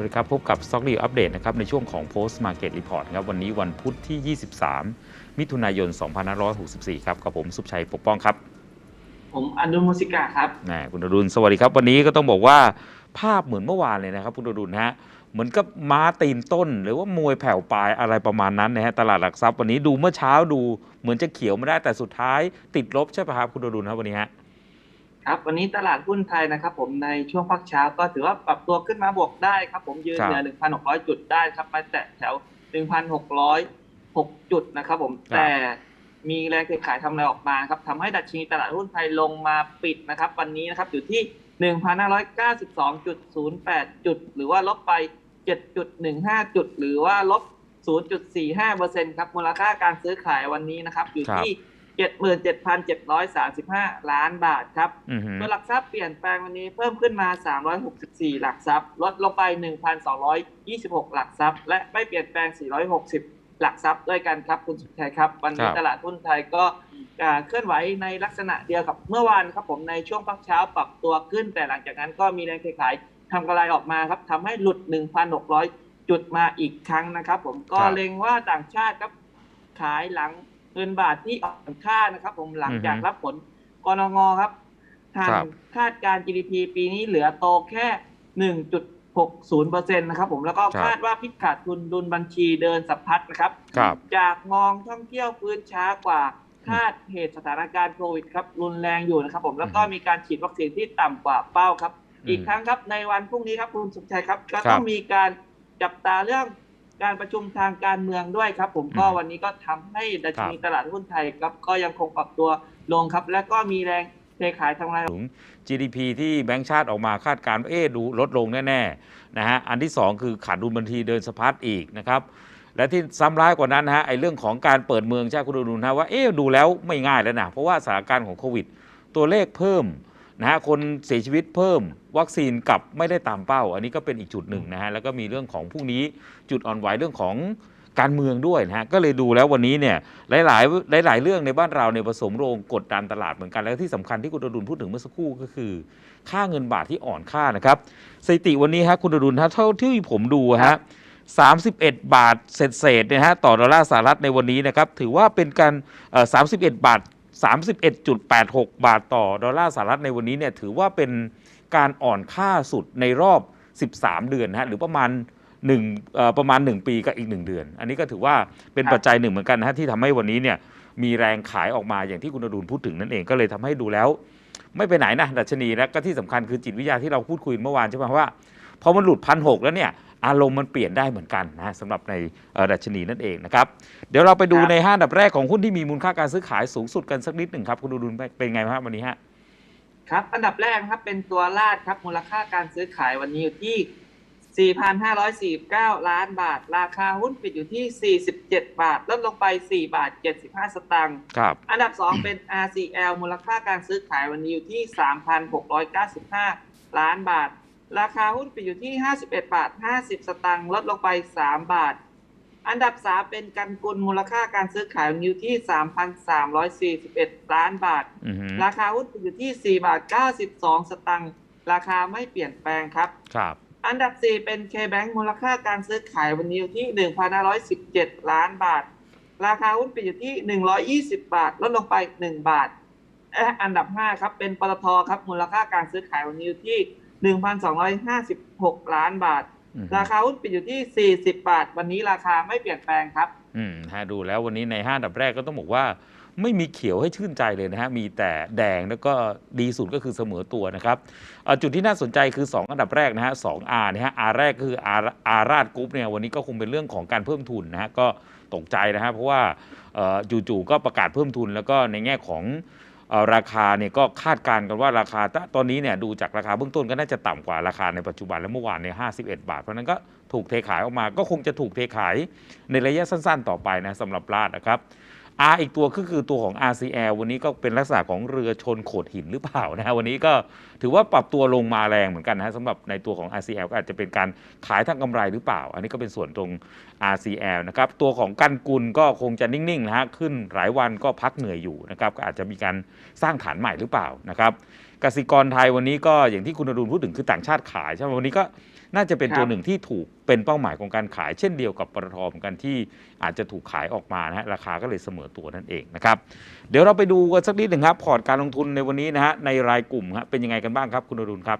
วัสดีครับ พบกับ Stock Review Update นะครับ ในช่วงของ Post Market Report ครับ วันนี้วันพุธที่ 23 มิถุนายน 2564 ครับ กับผมสุภชัยปกป้องครับ ผมอนุมูสิกาครับแหมคุณอดุลสวัสดีครับ วันนี้ก็ต้องบอกว่าภาพเหมือนเมื่อวานเลยนะครับ คุณอดุลฮะ เหมือนกับม้าตีนต้น หรือว่ามวยแผ่วปลายอะไรประมาณนั้นนะฮะ ตลาดหลักทรัพย์วันนี้ดูเมื่อเช้าดู เหมือนจะเขียวไม่ได้แต่สุดท้ายติดลบใช่ปะครับคุณอดุลครับวันนี้ฮะ ครับวันนี้ตลาดหุ้นไทยนะครับ ผมในช่วงพักเช้าก็ถือว่าปรับตัวขึ้นมาบวกได้ครับ ผมยืนเหนือ 1,600 จุดได้ครับ มาแตะแถว 1,606 จุดนะครับ ผมแต่มีแรงเทขายทำอะไรออกมาครับทำให้ดัชนีตลาดหุ้นไทยลงมาปิดนะครับ วันนี้นะครับอยู่ที่ 1,592.08 จุด หรือว่าลบไป 7.15 จุด หรือว่าลบ 0.45%ครับมูลค่าการซื้อขายวันนี้นะครับ อยู่ที่ 77,735 ล้านบาทครับอือฮึตัวหลักทรัพย์เปลี่ยนแปลงวันนี้เพิ่มขึ้นมา 364 หลักทรัพย์ ลดลงไป 1,226 หลักทรัพย์ และไม่เปลี่ยนแปลง 460 หลักทรัพย์ด้วยกันครับคุณสุทชัยครับ วันนี้ครับตลาดหุ้นไทยก็อ่าเคลื่อนไหวในลักษณะเดียวกับเมื่อวานครับผมในช่วงพักเช้าปรับตัวขึ้น แต่หลังจากนั้นก็มีแรงเทขายทำกำไรออกมาครับทำให้หลุด 1,600 จุดมาอีกครั้งนะครับ ผมก็ครับเล็งว่าต่างชาติครับขายหลัง เงินบาทที่อ่อนค่านะครับ ผมหลังจากรับผลกรงงครับทางครับคาดการณ์ GDP ปีนี้เหลือโตแค่ 1.60%นะครับ ผมแล้วก็ครับคาดว่าพิกขาดทุนดุลบัญชีเดินสัพพัดนะครับครับจากมองท่องเที่ยวฟื้นช้ากว่าคาดเหตุสถานการณ์โควิดครับรุนแรงอยู่นะครับ ผมแล้วก็อืมมีการฉีดวัคซีนที่ต่ำกว่าเป้าครับอืมอีกครั้งครับในวันพรุ่งนี้ครับคุณสุขชัยครับ ก็ครัต้บองมีการจับตาเรื่อง การประชุมทางการเมืองด้วยครับ ผมก็อืมวันนี้ก็ทำให้ดัชนีครับตลาดหุ้นไทยครับก็ยังคงปรับตัวลงครับ และก็มีแรงเทขายทำลายถึง GDP ที่แบงก์ชาติออกมาคาดการณ์ว่าเอ๊ะดูลดลงแน่ๆนะฮะอันที่ 2 คือขาดดุลบัญชีเดินสะพัดอีกนะครับและที่ซ้ำร้ายกว่านั้นนะฮะไอ้เรื่องของการเปิดเมืองใช่คุณดูนะว่าเอ๊ะดูแล้วไม่ง่ายแล้วนะเพราะว่าสถานการณ์ของโควิด ตัวเลขเพิ่ม นะฮะคนเสียชีวิตเพิ่มวัคซีนกลับไม่ได้ตามเป้า อันนี้ก็เป็นอีกจุดหนึ่งนะฮะแล้วก็มีเรื่องของพรุ่งนี้จุดอ่อนไหวเรื่องของการเมืองด้วยนะฮะก็เลยดูแล้ววันนี้เนี่ยหลาย ๆ หลาย ๆ เรื่องในบ้านเราเนี่ยผสมโรงกดดันตลาดเหมือนกัน แล้วที่สำคัญที่คุณอดุลพูดถึงเมื่อสักครู่ก็คือ ค่าเงินบาทที่อ่อนค่านะครับสถิติวันนี้ฮะคุณอดุลฮะเท่าที่ผมดูฮะ31 บาทเศษเศษๆเนี่ยฮะต่อดอลลาร์สหรัฐในวันนี้นะครับถือว่าเป็นการเอ่อ31 บาท 31.86 บาทต่อดอลลาร์สหรัฐในวันนี้เนี่ยถือว่าเป็นการอ่อนค่าสุดในรอบ 13 เดือนนะฮะหรือประมาณ1เอ่อประมาณ 1 ปีกับอีก 1 เดือน อันนี้ก็ถือว่าเป็นปัจจัยหนึ่งเหมือนกันนะฮะที่ทำให้วันนี้เนี่ยมีแรงขายออกมาอย่างที่คุณอดุลพูดถึงนั่นเองก็เลยทำให้ดูแล้ว ไม่ไปไหนนะดัชนีแล้วก็ที่สำคัญคือจิตวิทยาที่เราพูดคุยเมื่อวานใช่ไหมว่า พอมันหลุดพันหแล้วเนี่ยอารมณ์มันเปลี่ยนได้เหมือนกันนะสำหรับในเอ่อดัชนีนั่นเองนะครับ เดี๋ยวเราไปดูครับในห้าอันดับแรกของหุ้นที่มีมูลค่าการซื้อขายสูงสุดกันสักนิดหนึ่งครับ คุณดูดุลเป็นไงครับวันนี้ฮะครับ อันดับแรกนะครับเป็นตัวลาดครับมูลค่าการซื้อขายวันนี้อยู่ที่ 4,549 ล้านบาท ราคาหุ้นปิดอยู่ที่ 47 บาท ลดลงไป 4 บาท 75 สตางค์ครับอันดับ 2 เป็น RCL มูลค่าการซื้อขายวันนี้อยู่ที่ 3,695 ล้านบาท ราคาหุ้นปิดอยู่ที่ 51 บาท 50 สตางค์ลดลงไป 3 บาท อันดับ 3 เป็นกันกุลมูลค่าการซื้อขายวันนี้อยู่ที่ 3,341 ล้านบาทอือฮึราคาหุ้นอยู่ที่ 4 บาท 92 สตังค์ราคาไม่เปลี่ยนแปลงครับครับ อันดับ 4 เป็น K-Bank มูลค่าการซื้อขายวันนี้อยู่ที่ 1,517 ล้านบาท ราคาหุ้นปิดอยู่ที่ 120 บาท ลดลงไป 1 บาทและอันดับ 5 ครับ เป็นปตทครับ มูลค่าการซื้อขายวันนี้อยู่ที่ 1,256 ล้านบาทอือฮึราคาหุ้นปิดอยู่ที่ 40 บาท วันนี้ราคาไม่เปลี่ยนแปลงครับ อืมฮะดูแล้ววันนี้ในห้าอันดับแรกก็ต้องบอกว่าไม่มีเขียวให้ชื่นใจเลยนะฮะ มีแต่แดงแล้วก็ดีสุดก็คือเสมอตัวนะครับเอ่อจุดที่น่าสนใจคือ 2 อันดับแรกนะฮะสอง R นะฮะ R แรกคือ R R ราดกรุ๊ปเนี่ยวันนี้ก็คงเป็นเรื่องของการเพิ่มทุนนะฮะก็ตกใจนะฮะเพราะว่าเอ่อจู่ๆก็ประกาศเพิ่มทุนแล้วก็ในแง่ของเอ่อ ราคาเนี่ยก็คาดการณ์กันว่าราคาตตอนนี้เนี่ยดูจากราคาเบื้องต้นก็น่าจะต่ำกว่าราคาในปัจจุบันและเมื่อวานใน51 บาท เพราะฉะนั้นก็ถูกเทขายออกมาก็คงจะถูกเทขายในระยะสั้น ๆ ต่อไปนะสำหรับลาดนะครับ R อีกตัวก็คือตัวของ RCL วันนี้ก็เป็นลักษณะของเรือชนโขดหินหรือเปล่านะฮะวันนี้ก็ถือว่าปรับตัวลงมาแรงเหมือนกันนะฮะสำหรับในตัวของ RCL ก็อาจจะเป็นการขายทางกำไรหรือเปล่า อันนี้ก็เป็นส่วนตรง RCL นะครับตัวของกันกุลก็คงจะนิ่งๆนะฮะขึ้นหลายวันก็พักเหนื่อยอยู่นะครับก็อาจจะมีการสร้างฐานใหม่หรือเปล่านะครับกสิกรไทยวันนี้ก็อย่างที่คุณอดุลพูดถึงคือต่างชาติขายใช่ไหมวันนี้ก็ น่าจะเป็นครับตัวหนึ่งที่ถูกเป็นเป้าหมายของการขายเช่นเดียวกับปตทเหมือนกันที่อาจจะถูกขายออกมานะฮะราคาก็เลยเสมอตัวนั่นเองนะครับเดี๋ยวเราไปดูกันสักนิดหนึ่งครับพอร์ตการลงทุนในวันนี้นะฮะในรายกลุ่มฮะเป็นยังไงกันบ้างครับคุณอรุณครับ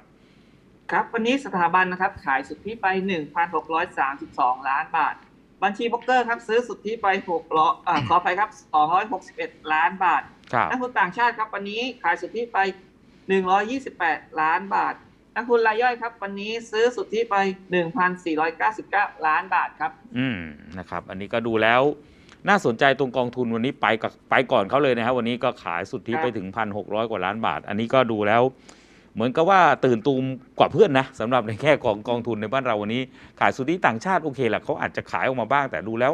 ครับวันนี้สถาบันนะครับขายสุทธิไป 1,632 ล้านบาท บัญชีบล็อกเกอร์ครับซื้อสุทธิไป6ล้ออ่าขอไปครับ 261 ล้านบาทครับนักทุนต่างชาติครับวันนี้ขายสุทธิไป 128 ล้านบาท นักทุนรายย่อยครับ วันนี้ซื้อสุทธิไป 1,499 ล้านบาทครับ อืมนะครับ อันนี้ก็ดูแล้วน่าสนใจตรงกองทุนวันนี้ไปกับไปก่อนเขาเลยนะครับวันนี้ก็ขายสุทธิครับไปถึง 1,600 กว่าล้านบาท อันนี้ก็ดูแล้ว เหมือนกับว่าตื่นตูมกว่าเพื่อนนะสำหรับในแค่ของกองทุนในบ้านเราวันนี้ ขายสุทธิต่างชาติโอเคแหละเขาอาจจะขายออกมาบ้างแต่ดูแล้ว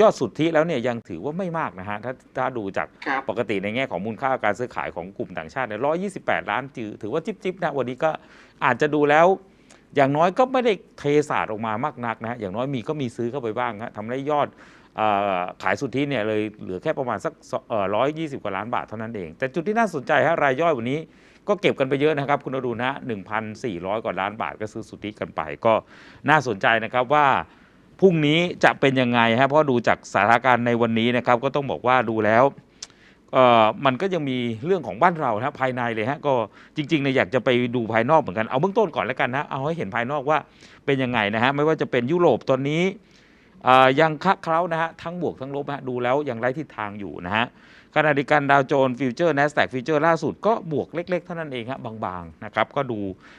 ยอดสุทธิแล้วเนี่ยยังถือว่าไม่มากนะฮะถ้าถ้าดูจากครับปกติในแง่ของมูลค่าการซื้อขายของกลุ่มต่างชาติเนี่ยร้อยี่สิบแปดล้านจือถือว่าจิ๊บจิบนะวันนี้ก็อาจจะดูแล้ว อย่างน้อยก็ไม่ได้เทศาสตร์ออกมามากนักนะอย่างน้อยมีก็มีซื้อเข้าไปบ้างฮะทำให้ยอดเออขายสุทธิเนี่ยเลยเหลือแค่ประมาณสักร้อยยี่สิบกว่าล้านบาทเท่านั้นเอง แต่จุดที่น่าสนใจฮะรายย่อยวันนี้ก็เก็บกันไปเยอะนะครับ คุณอรุณฮะหนึ่งพันสี่ร้อยกว่าล้านบาทก็ซื้อสุทธิกันไปก็น่าสนใจนะครับว่า พรุ่งนี้จะเป็นยังไงฮะเพราะดูจากสถานการณ์ในวันนี้นะครับ ก็ต้องบอกว่าดูแล้วเอ่อมันก็ยังมีเรื่องของบ้านเรานะภายในเลยฮะก็จริงๆเนี่ยอยากจะไปดูภายนอกเหมือนกันเอาเบื้องต้นก่อนแล้วกันนะเอาให้เห็นภายนอกว่าเป็นยังไงนะฮะไม่ว่าจะเป็นยุโรปตอนนี้เอ่อยังคะเคล้านะฮะทั้งบวกทั้งลบฮะดูแล้วยังไร้ทิศทางอยู่นะฮะ ขณะเดียวกันดาวโจนส์ฟิวเจอร์ NASDAQ ฟิวเจอร์ล่าสุดก็บวกเล็ก ๆ เท่านั้นเองฮะบบางๆนะครับก็ดู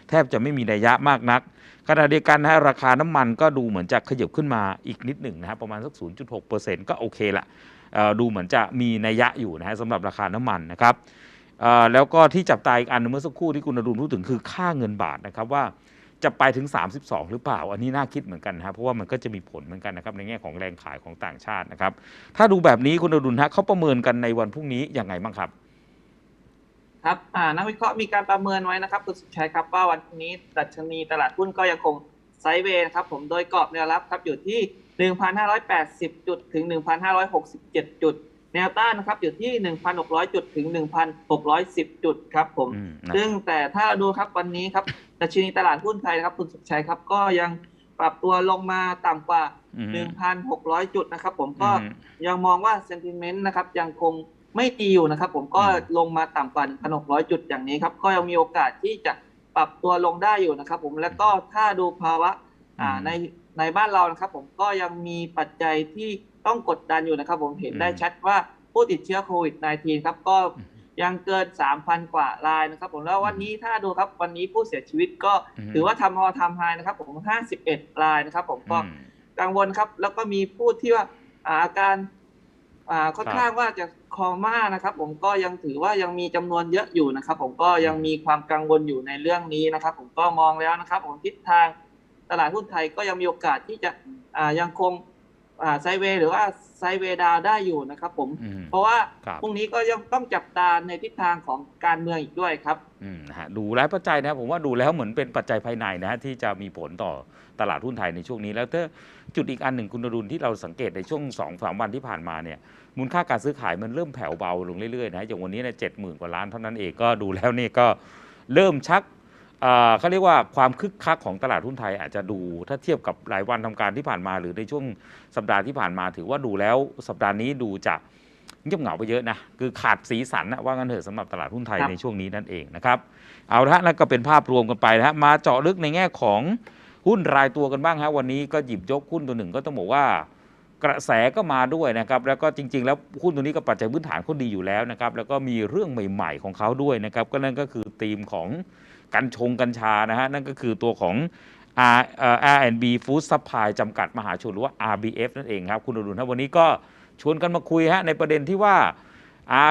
แทบจะไม่มีนัยยะมากนักขณะเดียวกันนะฮะราคาน้ำมันก็ดูเหมือนจะขยับขึ้นมาอีกนิดหนึ่งนะฮะประมาณสัก 0.6%ก็โอเคละดูเหมือนจะมีนัยยะอยู่นะฮะสำหรับราคาน้ำมันนะครับแล้วก็ที่จับตาอีกอันเมื่อสักครู่ที่คุณอดุลพูดถึงคือค่าเงินบาทนะครับว่า จะไปถึง 32 หรือเปล่า อันนี้น่าคิดเหมือนกันนะครับเพราะว่ามันก็จะมีผลเหมือนกันนะครับในแง่ของแรงขายของต่างชาตินะครับ ถ้าดูแบบนี้คุณอดุลฮะเขาประเมินกันในวันพรุ่งนี้ยังไงบ้างครับ ครับอ่านักวิเคราะห์มีการประเมินไว้นะครับคุณสุดชัยครับว่าวันนี้ดัชนีตลาดหุ้นก็ยังคงไซด์เวย์นะครับผมโดยกรอบแนวรับครับอยู่ที่ 1,580 จุดถึง 1,567 จุดแนวต้านนะครับอยู่ที่ 1,600 จุดถึง 1,610 จุดครับผมอืมนะซึ่งแต่ถ้าเราดูครับวันนี้ครับ ดัชนีตลาดหุ้นไทยนะครับคุณสุดชัยครับ ก็ยังปรับตัวลงมาต่ำกว่าอืม1,600 จุดนะครับ ผมก็อืมยังมองว่าเซนติเมนต์นะครับยังคงไม่ดีอยู่นะครับ ผมก็อืมลงมาต่ำกว่า 1,600 จุดอย่างนี้ครับก็ยังมีโอกาสที่จะปรับตัวลงได้อยู่นะครับ ผมแล้วก็ถ้าดูภาวะอ่าในในบ้านเรานะครับ ผมก็ยังมีปัจจัยที่ต้องกดดันอยู่นะครับ ผมเห็นได้ชัดว่าผู้ติดเชื้อโควิด -19 ครับก็ ยังเกิน 3,000 กว่ารายนะครับ ผมแล้ววันนี้ถ้าดูครับวันนี้ผู้เสียชีวิตก็อืมถือว่าทำพอทำไฮนะครับ ผม 51 รายนะครับ ผมก็อืมกังวลครับ แล้วก็มีผู้ที่ว่าอ่าอาการอ่าค่อนข้างว่าจะคอม่านะครับ ผมก็ยังถือว่ายังมีจำนวนเยอะอยู่นะครับ ผมก็ยังมีความกังวลอยู่ในเรื่องนี้นะครับ ผมก็มองแล้วนะครับ ผมทิศทางตลาดหุ้นไทยก็ยังมีโอกาสที่จะอ่ายังคงอ่า ไซด์เวย์หรือว่าไซด์เวย์ดาวได้อยู่นะครับผมอืมเพราะว่าครับพรุ่งนี้ก็ยังต้องจับตาในทิศทางของการเมืองอีกด้วยครับอืมนะฮะดูหลายปัจจัยนะผมว่าดูแล้วเหมือนเป็นปัจจัยภายในนะฮะที่จะมีผลต่อตลาดหุ้นไทยในช่วงนี้ แล้วถ้าจุดอีกอันหนึ่งคุณนรุณที่เราสังเกตในช่วง2อสามวันที่ผ่านมาเนี่ยมูลค่าการซื้อขายมันเริ่มแผ่วเบาลงเรื่อยๆนะอย่างวันนี้เนี่ยเจ็ดหมื่นกว่าล้านเท่านั้นเองก็ดูแล้วเนี่ยก็เริ่มชัก เขาเรียกว่าความคึกคักของตลาดหุ้นไทยอาจจะดู ถ้าเทียบกับหลายวันทำการที่ผ่านมา หรือในช่วงสัปดาห์ที่ผ่านมาถือว่าดูแล้วสัปดาห์นี้ดูจะเงียบเหงาไปเยอะนะคือขาดสีสันนะว่างันเถอะสำหรับตลาดหุ้นไทยในช่วงนี้นั่นเองนะครับเอาละนั่นก็เป็นภาพรวมกันไปนะฮะมาเจาะลึกในแง่ของหุ้นรายตัวกันบ้างฮะวันนี้ก็หยิบยกหุ้นตัวหนึ่งก็ต้องบอกว่ากระแสก็มาด้วยนะครับแล้วก็จริง ๆ แล้วหุ้นตัวนี้ก็ปัจจัยพื้นฐานเขาดีอยู่แล้วนะครับแล้วก็มีเรื่องใหม่ ๆ ของเขาด้วยนะครับก็นั่นก็คือธีมของ กัญชงกัญชานะฮะนั่นก็คือตัวของ R เอ่อ R&B Food Supply จำกัดมหาชนหรือว่า RBF นั่นเองครับ คุณอรุณครับวันนี้ก็ชวนกันมาคุยฮะในประเด็นที่ว่า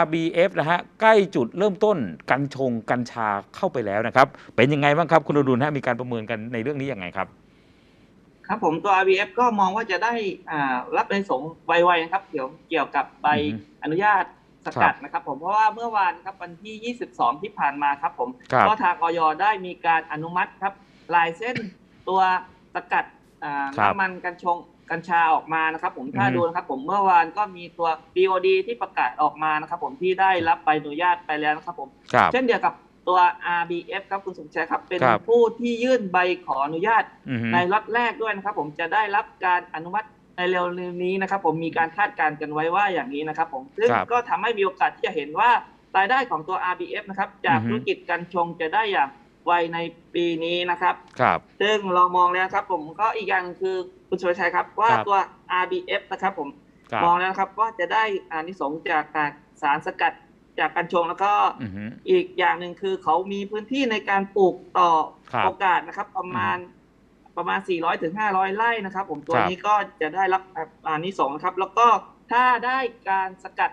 RBF นะฮะใกล้จุดเริ่มต้นกัญชงกัญชาเข้าไปแล้วนะครับ เป็นยังไงบ้างครับคุณอรุณฮะมีการประเมินกันในเรื่องนี้ยังไงครับ ครับผมตัว RBF ก็มองว่าจะได้อ่ารับในสงส์ไวๆนะครับเกี่ยวเกี่ยวกับใบอือฮึอนุญาต สกัดนะครับผมเพราะว่าเมื่อวานครับวันที่ 22 ที่ผ่านมาครับผมครับก็ทางออยได้มีการอนุมัติครับลายเส้นตัวสกัดอ่าครับน้ำมันกัญชงกัญชาออกมานะครับ ผมถ้าอือฮึดูนะครับ ผมเมื่อวานก็มีตัว BOD ที่ประกาศออกมานะครับ ผมที่ได้รับใบอนุญาตไปแล้วนะครับ ผมครับเช่นเดียวกับตัว RBF ครับคุณสมชายครับ เป็นครับผู้ที่ยื่นใบขออนุญาตอือฮึในล็อตแรกด้วยนะครับ ผมจะได้รับการอนุมัติ ในเร็วนี้นะครับผมมีการคาดการณ์กันไว้ว่าอย่างนี้นะครับผมซึ่งครับก็ทำให้มีโอกาสที่จะเห็นว่ารายได้ของตัว RBF นะครับจากอือฮึธุรกิจการชงจะได้อย่างไวในปีนี้นะครับครับ ซึ่งเรามองแล้วครับผมก็อีกอย่างคือคุณสุรชัยครับว่าครับตัว RBF นะครับผมครับมองแล้วนะครับว่าจะได้อานิสงส์จากการสารสกัดจากการชงแล้วก็อือฮึอีกอย่างหนึ่งคือเขามีพื้นที่ในการปลูกต่อครับโอกาสนะครับ ประมาณ ประมาณ 400ถึง500 ไร่นะครับ ผมตัวครับนี้ก็จะได้รับอานิสงส์นะครับ แล้วก็ถ้าได้การสกัด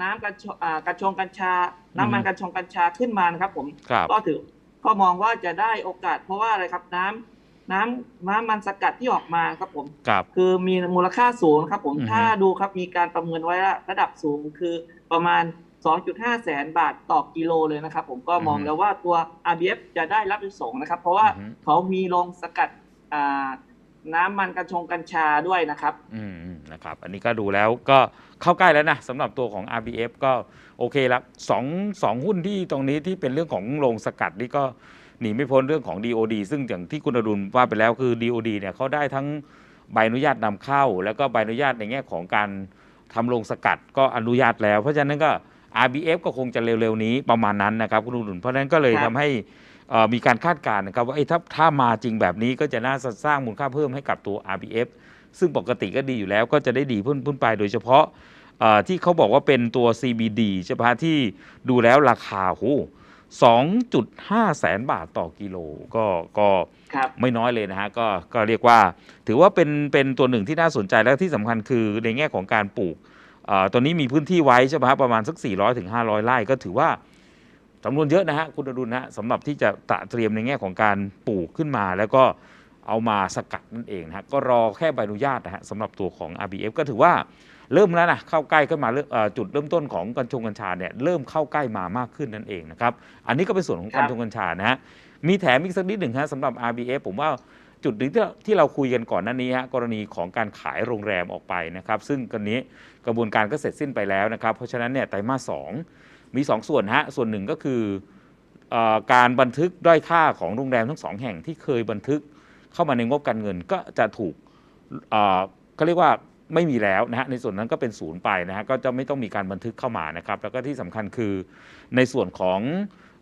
น้ำกัญชงอ่ากัญชงกัญชา น้ำมันกัญชงกัญชาขึ้นมานะครับ ผมครับก็ถือก็มองว่าจะได้โอกาส เพราะว่าอะไรครับน้ำน้ำน้ำมันสกัดที่ออกมาครับผมครับคือมีมูลค่าสูงครับ ผมอือฮึถ้าดูครับมีการประเมินไว้ว่าระดับสูงคือประมาณ 2.5 แสนบาทต่อกิโลเลยนะครับ ผมก็มองแล้วว่าตัว RBF จะได้รับประสงค์นะครับ เพราะว่าอือฮึเขามีโรงสกัดอ่า น้ำมันกัญชงกัญชาด้วยนะครับอืมอืมนะครับ อันนี้ก็ดูแล้วก็เข้าใกล้แล้วนะสำหรับตัวของ RBF ก็โอเคแล้วสองสองหุ้นที่ตรงนี้ที่เป็นเรื่องของโรงสกัดนี่ก็หนีไม่พ้นเรื่องของ DOD ซึ่งอย่างที่คุณอดุลว่าไปแล้วคือ DOD เนี่ยเขาได้ทั้งใบอนุญาตนำเข้า แล้วก็ใบอนุญาตในแง่ของการทำโรงสกัดก็อนุญาตแล้ว เพราะฉะนั้นก็ RBF ก็คงจะเร็วๆนี้ประมาณนั้นนะครับคุณอดุลเพราะฉะนั้นก็เลยครัทำบให้เอ่อ มีการคาดการณ์นะครับว่าเอ้ยถ้าถ้ามาจริงแบบนี้ก็จะน่าจะสร้างมูลค่าเพิ่มให้กับตัว RBF ซึ่งปกติก็ดีอยู่แล้วก็จะได้ดีขึ้นขึ้นไปโดยเฉพาะเอ่อที่เขาบอกว่าเป็นตัว CBD ใช่ไหมฮะที่ดูแล้วราคาโห2.5 แสนบาทต่อกิโลก็ก็ครับไม่น้อยเลยนะฮะก็ก็เรียกว่า ถือว่าเป็นเป็นตัวหนึ่งที่น่าสนใจแล้วที่สำคัญคือในแง่ของการปลูกเอ่อตอนนี้มีพื้นที่ไว้ใช่ไหมฮะประมาณสัก 400ถึง500 ไร่ก็ถือว่า จำนวนเยอะนะฮะคุณอดุลนะฮะสำหรับที่จะตระเตรียมในแง่ของการปลูกขึ้นมา แล้วก็เอามาสกัดนั่นเองนะฮะก็รอแค่ใบอนุญาตนะฮะสำหรับตัวของ RBF ก็ถือว่าเริ่มแล้วนะเข้าใกล้ขึ้นมาเริ่มเอ่อจุดเริ่มต้นของกัญชงกัญชาเนี่ยเริ่มเข้าใกล้มามากขึ้นนั่นเองนะครับอันนี้ก็เป็นส่วนของครับกัญชงกัญชานะฮะมีแถมอีกสักนิดหนึ่งฮะสำหรับ RBF ผมว่าจุดหนึ่งที่ที่เราคุยกันก่อนหน้านี้ฮะกรณีของการขายโรงแรมออกไปนะครับ ซึ่งกันนี้กระบวนการก็เสร็จสิ้นไปแล้วนะครับ เพราะฉะนั้นเนี่ยไตรมาสสอง มี 2 ส่วนฮะส่วนหนึ่งก็คืออการบันทึกด้อยค่าของโรงแรมทั้งสองแห่งที่เคยบันทึกเข้ามาในงบการเงินก็จะถูกเขาเรียกว่าไม่มีแล้วนะฮะในส่วนนั้นก็เป็นศูนย์ไปนะฮะก็จะไม่ต้องมีการบันทึกเข้ามานะครับ แล้วก็ที่สำคัญคือในส่วนของ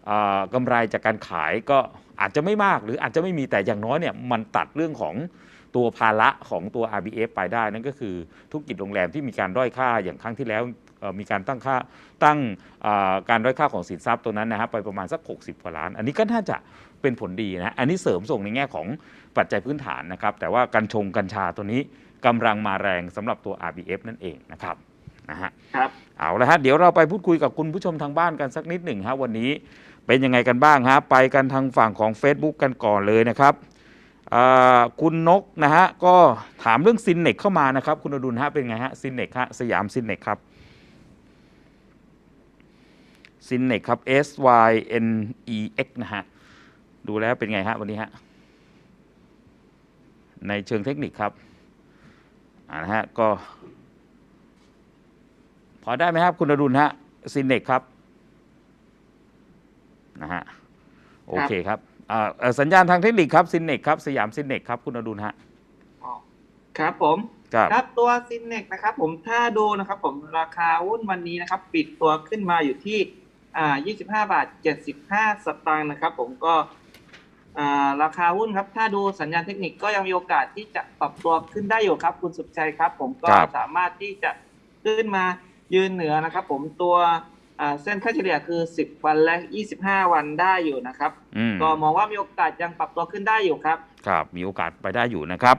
อ่อกำไรจากการขายก็อาจจะไม่มากหรืออาจจะไม่มีแต่อย่างน้อยเนี่ยมันตัดเรื่องของตัวภาระของตัว RBF ไปได้นั่นก็คือธุรกิจโรงแรมที่มีการด้อยค่าอย่างครั้งที่แล้ว มีการตั้งค่าตั้งเอ่อการด้อยค่าของสินทรัพย์ตัวนั้นนะฮะไปประมาณสัก 60 กว่าล้าน อันนี้ก็น่าจะเป็นผลดีนะอันนี้เสริมส่งในแง่ของปัจจัยพื้นฐานนะครับแต่ว่ากัญชงกัญชาตัวนี้กำลังมาแรงสำหรับตัว RBF นั่นเองนะครับนะฮะครับเอาละฮะเดี๋ยวเราไปพูดคุยกับคุณผู้ชมทางบ้านกันสักนิดหนึ่งฮะวันนี้เป็นยังไงกันบ้างฮะไปกันทางฝั่งของ Facebook กันก่อนเลยนะครับอ่าคุณนกนะฮะก็ถามเรื่องซินเนกเข้ามานะครับ คุณอดุลฮะเป็นไงฮะซินเนกฮะสยามซินเนกครับ ซินเนกครับ S Y N E X นะฮะ ดูแล้วเป็นไงฮะวันนี้ฮะ ในเชิงเทคนิคครับอ่านะฮะ ก็ พอได้ไหมครับคุณอดุลฮะซินเนกครับนะฮะ โอเคครับอ่าเอ่อสัญญาณทางเทคนิคครับซินเนกครับ สยามซินเนกครับ คุณอดุลฮะครับผมครับครับตัวซินเนกนะครับผมถ้าดูนะครับผมราคาหุ้นวันนี้นะครับ ปิดตัวขึ้นมาอยู่ที่ อ่า25 บาท 75 สตางค์นะครับผมก็อ่าราคาหุ้นครับ ถ้าดูสัญญาณเทคนิคก็ยังมีโอกาสที่จะปรับตัวขึ้นได้อยู่ครับคุณสุขชัยครับ ผมก็ครับ สามารถที่จะขึ้นมายืนเหนือนะครับ ผมตัวอ่าเส้นค่าเฉลี่ยคือ 10 วันและ 25 วันได้อยู่นะครับ อืม ก็มองว่ามีโอกาสยังปรับตัวขึ้นได้อยู่ครับ ครับมีโอกาสไปได้อยู่นะครับ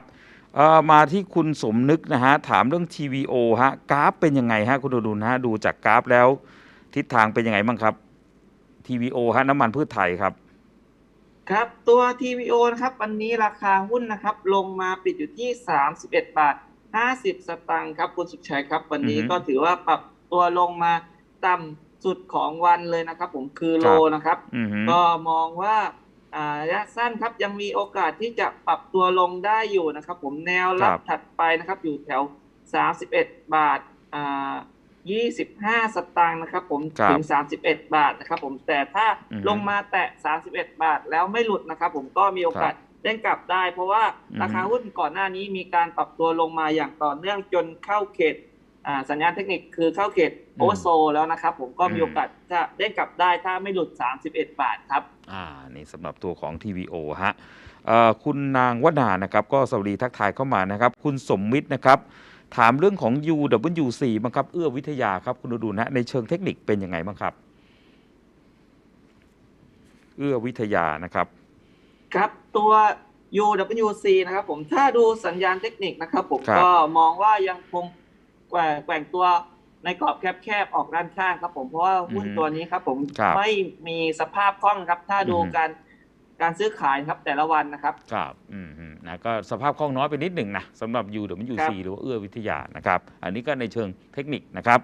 เอ่อมาที่คุณสมนึกนะฮะ ถามเรื่อง TVO ฮะ กราฟเป็นยังไงฮะ คุณอดุลฮะ ดูจากกราฟแล้ว ทิศทางเป็นยังไงบ้างครับ TVO ฮะน้ำมันพืชไทยครับ ครับตัว TVO นะครับวันนี้ราคาหุ้นนะครับ ลงมาปิดอยู่ที่ 31 บาท 50 สตางค์ครับคุณสุขชัยครับ วันนี้อือฮึ ก็ถือว่าปรับตัวลงมาต่ำสุดของวันเลยนะครับ ผมคือโลครับนะครับ อือฮึก็มองว่าอ่าระยะสั้นครับยังมีโอกาสที่จะปรับตัวลงได้อยู่นะครับ ผมแนวรับถัดไปนะครับ อยู่แถว 31 บาทอ่า 25สตางค์นะครับ ผมครับถึง31บาทนะครับ ผมแต่ถ้าอือฮึลงมาแตะ31บาทแล้วไม่หลุดนะครับ ผมก็มีโอกาสเด้งกลับได้ เพราะว่าอือฮึ ราคาหุ้นก่อนหน้านี้มีการปรับตัวลงมาอย่างต่อเนื่องจนเข้าเขตอ่าสัญญาณเทคนิคคือเข้าเขตโอเวอร์โซแล้วนะครับ ผมก็มีโอกาสจะเด้งกลับได้ถ้าไม่หลุด 31 บาทครับ อ่านี่สำหรับตัวของ TVO ฮะเอ่อคุณนางวนานะครับ ก็สวัสดีทักทายเข้ามานะครับ คุณสมมิตรนะครับ ถามเรื่องของ UWC บ้างครับ เอื้อวิทยาครับคุณดูนะในเชิงเทคนิคเป็นยังไงบ้างครับ เอื้อวิทยานะครับ ครับตัว UWC นะครับผมถ้าดูสัญญาณเทคนิคนะครับ ผมครับก็มองว่ายังคงแกว่งแกว่งตัวในกรอบแคบๆออกด้านข้างครับผมเพราะว่าหุ้นอือฮึตัวนี้ครับผมครับไม่มีสภาพคล่องครับ ถ้าดูอือฮึการ การซื้อขายครับแต่ละวันนะครับครับอืมอืมนะก็สภาพคล่องน้อยไปนิดหนึ่งนะสำหรับ UWC หรือว่าเอื้อวิทยานะครับ อันนี้ก็ในเชิงเทคนิคนะครับ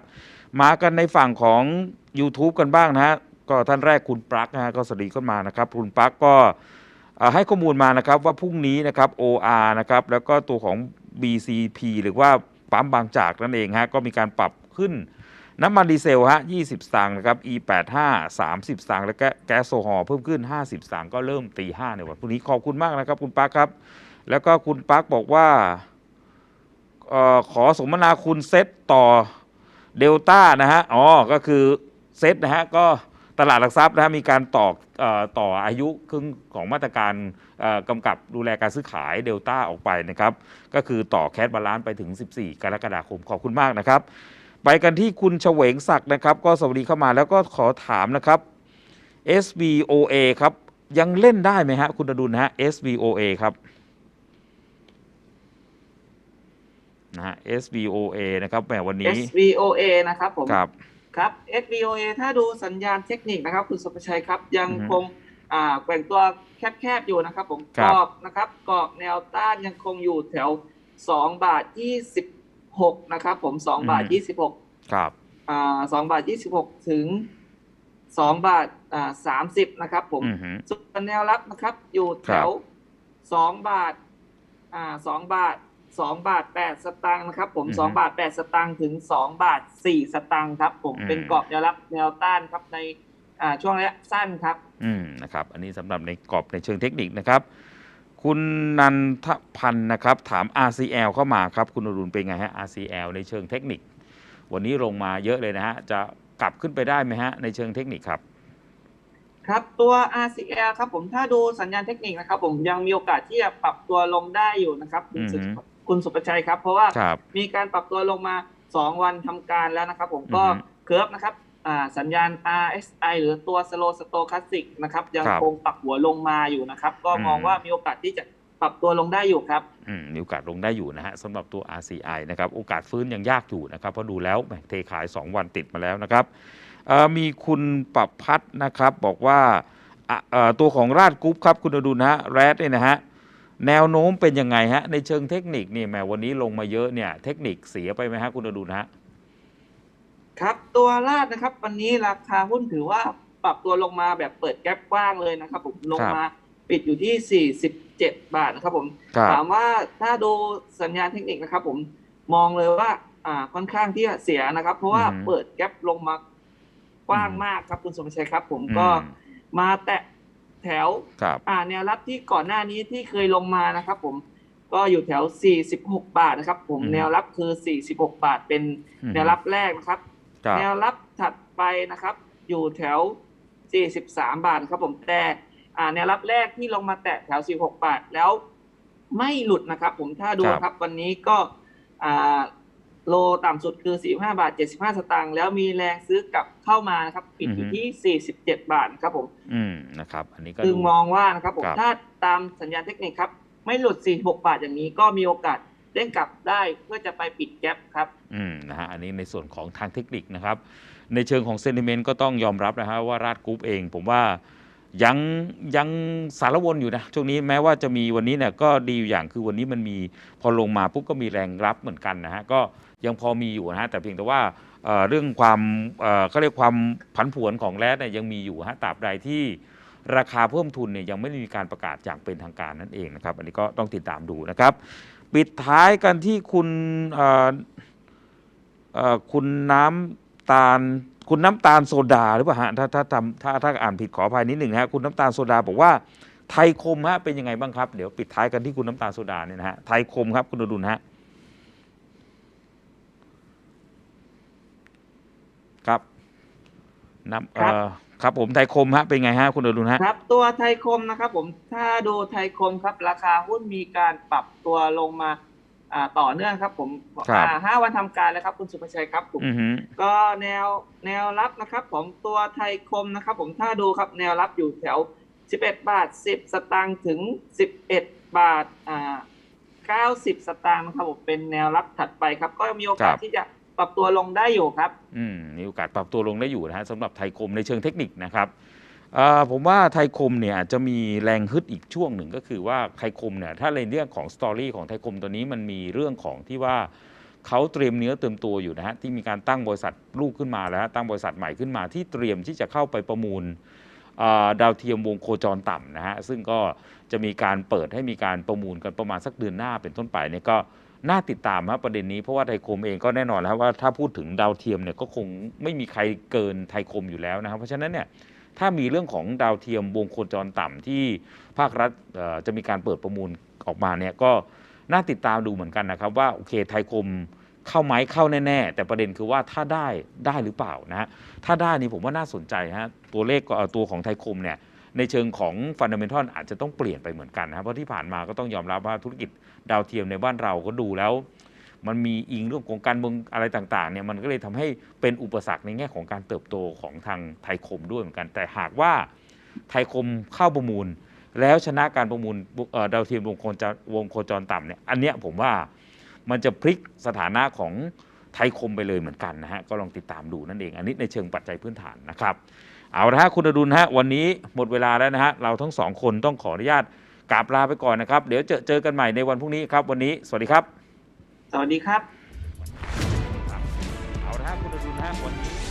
มากันในฝั่งของ YouTube กันบ้างนะฮะก็ท่านแรกคุณปลั๊กนะฮะก็สวัสดีเข้ามานะครับ คุณปลั๊กก็เอ่อให้ข้อมูลมานะครับว่าพรุ่งนี้นะครับ OR นะครับแล้วก็ตัวของ BCP หรือว่าปั๊มบางจากนั่นเองฮะก็มีการปรับขึ้น น้ำมันดีเซลฮะ20 สตางค์นะครับ E85 30 สตางค์แล้วก็แก๊สโซฮอล์เพิ่มขึ้น 50 สตางค์ก็เริ่มตีห้าในวันพรุ่งนี้ขอบคุณมากนะครับ คุณปักครับ แล้วก็คุณปักบอกว่าเออขอสมนาคุณเซตต่อเดลต้านะฮะอ๋อก็คือเซตนะฮะก็ตลาดหลักทรัพย์นะฮะมีการต่อเออต่ออายุครึ่งของมาตรการอ่อกำกับดูแลการซื้อขายเดลต้าออกไปนะครับ ก็คือต่อแคสบาลานซ์ไปถึง 14 กรกฎาคมขอบคุณมากนะครับ ไปกันที่คุณเฉวงศักดิ์นะครับ ก็สวัสดีเข้ามาแล้วก็ขอถามนะครับ SVOA ครับยังเล่นได้ไหมฮะคุณอดุลฮะ SVOA ครับนะฮะ SVOA นะครับแหมวันนี้ SVOA นะครับผมครับครับ SVOA ถ้าดูสัญญาณเทคนิคนะครับ คุณสุภชัยครับ ยังอือฮึคงอ่าแกว่งตัวแคบๆอยู่นะครับ ผมคกรับรอบนะครับกรอบแนวต้านยังคงอยู่แถว 2 บาท 26นะครับ ผม2บาท26ครับอ่า2บาท26ถึง2บาทอ่า30นะครับ ผมอือฮึส่วนแนวรับนะครับ อยู่แถว2บาทอ่า2บาท2บาท8สตางค์นะครับ ผมอือฮึ2บาท8สตางค์ถึง2บาท4สตางค์ครับผมอืมเป็นกรอบแนวรับแนวต้านครับในอ่าช่วงระยะสั้นครับ อืมนะครับ อันนี้สำหรับในกรอบในเชิงเทคนิคนะครับ คุณนันทพันธ์นะครับ ถาม RCL เข้ามาครับ คุณอรุณเป็นไงฮะ RCL ในเชิงเทคนิค วันนี้ลงมาเยอะเลยนะฮะ จะกลับขึ้นไปได้ไหมฮะ ในเชิงเทคนิคครับ ครับตัว RCL ครับผมถ้าดูสัญญาณเทคนิคนะครับ ผมยังมีโอกาสที่จะปรับตัวลงได้อยู่นะครับคุณสุอือฮึคุณสุประชัยครับ เพราะว่าครับมีการปรับตัวลงมา 2 วันทำการแล้วนะครับ ผมก็อือฮึเคอร์ฟนะครับอ่า สัญญาณ RSI หรือตัว Slow Stochastic นะครับ ยังครับคงปรับหัวลงมาอยู่นะครับ ก็อืมมองว่ามีโอกาสที่จะปรับตัวลงได้อยู่ครับอืมมีโอกาสลงได้อยู่นะฮะสำหรับตัว RCI นะครับ โอกาสฟื้นยังยากอยู่นะครับเพราะดูแล้วแหมเทขาย 2 วันติดมาแล้วนะครับเอ่อมีคุณประพัฒน์นะครับ บอกว่าอะเอ่อตัวของราชกรุ๊ปครับ คุณอดุลนะฮะแรดเนี่ยนะฮะแนวโน้มเป็นยังไงฮะ ในเชิงเทคนิคนี่แหมวันนี้ลงมาเยอะเนี่ย เทคนิคเสียไปไหมฮะคุณอดุลฮะ ครับตัวลาดนะครับวันนี้ราคาหุ้นถือว่าปรับตัวลงมาแบบเปิดแก๊ปกว้างเลยนะครับผมลงมาปิดอยู่ที่ 47 บาทนะครับผมครับถามว่าถ้าดูสัญญาณเทคนิคนะครับ ผมมองเลยว่าอ่าค่อนข้างที่จะเสียนะครับ เพราะว่าอืมเปิดแก๊ปลงมากว้างอืมมากครับคุณสมชัยครับ ผมอืมก็มาแตะแถวครับอ่าแนวรับที่ก่อนหน้านี้ที่เคยลงมานะครับ ผมก็อยู่แถว 46 บาทนะครับ ผมอืมแนวรับคือ 46 บาทเป็นอืมแนวรับแรกนะครับครับ แนวรับถัดไปนะครับ อยู่แถว 43 บาทนะครับผมแต่อ่าแนวรับแรกที่ลงมาแตะแถว46บาทแล้วไม่หลุดนะครับ ผมถ้าดูครับครับวันนี้ก็อ่าโลต่ำสุดคือ 45 บาท 75 สตางค์แล้วมีแรงซื้อกลับเข้ามานะครับปิดอยู่ที่ 47 บาทนะครับผมอืมนะครับ อันนี้ก็จึงดูมองว่านะครับผมครับถ้าตามสัญญาณเทคนิคครับ ไม่หลุด 46 บาทอย่างนี้ก็มีโอกาส เด้งกลับได้เพื่อจะไปปิดแก๊ปครับ อืมนะฮะอันนี้ในส่วนของทางเทคนิคนะครับ ในเชิงของเซนติเมนต์ก็ต้องยอมรับนะฮะว่าราดกรุ๊ปเอง ผมว่ายังยังสารวนอยู่นะช่วงนี้แม้ว่าจะมีวันนี้เนี่ยก็ดีอยู่อย่างคือวันนี้มันมีพอลงมาปุ๊บก็มีแรงรับเหมือนกันนะฮะก็ยังพอมีอยู่นะฮะแต่เพียงแต่ว่าเอ่อเรื่องความเอ่อเขาเรียกความผันผวนของแรดเนี่ยยังมีอยู่ฮะตราบใดที่ราคาเพิ่มทุนเนี่ยยังไม่ได้มีการประกาศอย่างเป็นทางการนั่นเองนะครับ อันนี้ก็ต้องติดตามดูนะครับ ปิดท้ายกันที่คุณคุณน้ำตาล คุณน้ำตาลโซดาหรือเปล่าฮะถ้าถ้าทำถ้าถ้าอ่านผิดขออภัยนิดหนึ่งฮะคุณน้ำตาลโซดาบอกว่าไทยคมฮะเป็นยังไงบ้างครับ เดี๋ยวปิดท้ายกันที่คุณน้ำตาลโซดาเนี่ยนะฮะไทยคมครับคุณอดุลฮะครับน้ำเอ่อ ครับผมไทยคมฮะเป็นไงฮะคุณอดุลฮะครับ ตัวไทยคมนะครับผมถ้าดูไทยคมครับ ราคาหุ้นมีการปรับตัวลงมาอ่าต่อเนื่องครับผมครับอ่าห้าวันทำการแล้วครับ คุณสุภชัยครับผมอือฮึก็แนวแนวรับนะครับผมตัวไทยคมนะครับ ผมถ้าดูครับแนวรับอยู่แถว 11 บาท 10 สตางค์ถึง 11 บาทอ่า90 สตางค์นะครับผมเป็นแนวรับถัดไปครับ ก็มีโอกาสที่จะ ปรับตัวลงได้อยู่ครับ อืมมีโอกาสปรับตัวลงได้อยู่นะฮะสำหรับไทยคมในเชิงเทคนิคนะครับเอ่อผมว่าไทยคมเนี่ยอาจจะมีแรงฮึดอีกช่วงหนึ่งก็คือว่าไทยคมเนี่ยถ้าในเรื่องของสตอรี่ของไทยคมตัวนี้มันมีเรื่องของที่ว่าเขาเตรียมเนื้อเตรียมตัวอยู่นะฮะที่มีการตั้งบริษัทลูกขึ้นมาแล้วฮะตั้งบริษัทใหม่ขึ้นมาที่เตรียมที่จะเข้าไปประมูลเอ่อดาวเทียมวงโคจรต่ำนะฮะซึ่งก็จะมีการเปิดให้มีการประมูลกันประมาณสักเดือนหน้าเป็นต้นไปเนี่ยก็ น่าติดตามครับประเด็นนี้เพราะว่าไทยคมเองก็แน่นอนแล้วว่าถ้าพูดถึงดาวเทียมเนี่ยก็คงไม่มีใครเกินไทยคมอยู่แล้วนะครับเพราะฉะนั้นเนี่ยถ้ามีเรื่องของดาวเทียมวงโคจรต่ำที่ภาครัฐจะมีการเปิดประมูลออกมาเนี่ยก็น่าติดตามดูเหมือนกันนะครับว่าโอเคไทยคมเข้าไหมเข้าแน่ ๆ แต่ประเด็นคือว่าถ้าได้ได้หรือเปล่านะถ้าได้นี่ผมว่าน่าสนใจฮะตัวเลขตัวของไทยคมเนี่ย ในเชิงของฟันเดเมนทัลอาจจะต้องเปลี่ยนไปเหมือนกันนะครับเพราะที่ผ่านมาก็ต้องยอมรับว่าธุรกิจดาวเทียมในบ้านเราก็ดูแล้ว มันมีอิงเรื่องของการเมืองอะไรต่างๆเนี่ยมันก็เลยทำให้เป็นอุปสรรคในแง่ของการเติบโตของทางไทยคมด้วยเหมือนกัน แต่หากว่าไทยคมเข้าประมูล แล้วชนะการประมูลดาวเทียมวงโคจรวงโคจรต่ำเนี่ยอันเนี้ยผมว่ามันจะพลิกสถานะของไทยคมไปเลยเหมือนกันนะฮะก็ลองติดตามดูนั่นเอง อันนี้ในเชิงปัจจัยพื้นฐานนะครับ เอาละฮะคุณอดุลฮะวันนี้หมดเวลาแล้วนะฮะเราทั้งสองคนต้องขออนุญาตกราบลาไปก่อนนะครับ เดี๋ยวเจอเจอกันใหม่ในวันพรุ่งนี้ครับวันนี้สวัสดีครับ สวัสดีครับ เอาละฮะคุณอดุลฮะวันนี้